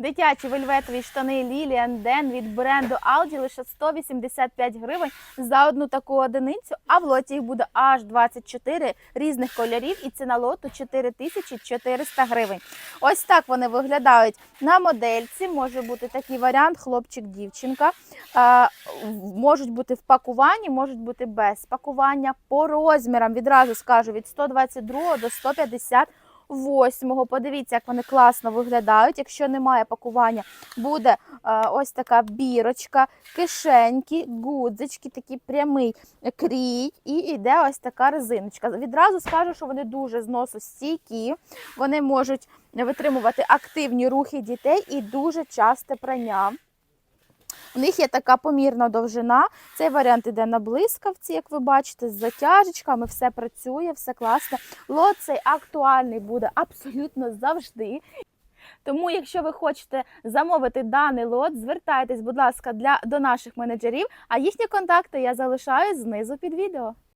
Дитячі вельветові штани Lilian Den від бренду Aldi лише 185 гривень за одну таку одиницю, а в лоті їх буде аж 24 різних кольорів і ціна лоту 4400 гривень. Ось так вони виглядають на модельці. Може бути такий варіант хлопчик-дівчинка. Можуть бути в пакуванні, можуть бути без пакування. По розмірам відразу скажу від 122 до 158. Подивіться, як вони класно виглядають. Якщо немає пакування, буде е, ось така бірочка, кишеньки, гудзички, такий прямий крій, і йде ось така резиночка. Відразу скажу, що вони дуже зносостійкі, вони можуть витримувати активні рухи дітей і дуже часте прання. У них є така помірна довжина. Цей варіант іде на блискавці, як ви бачите, з затяжечками, все працює, все класно. Лот цей актуальний буде абсолютно завжди. Тому, якщо ви хочете замовити даний лот, звертайтесь, будь ласка, для, до наших менеджерів, а їхні контакти я залишаю знизу під відео.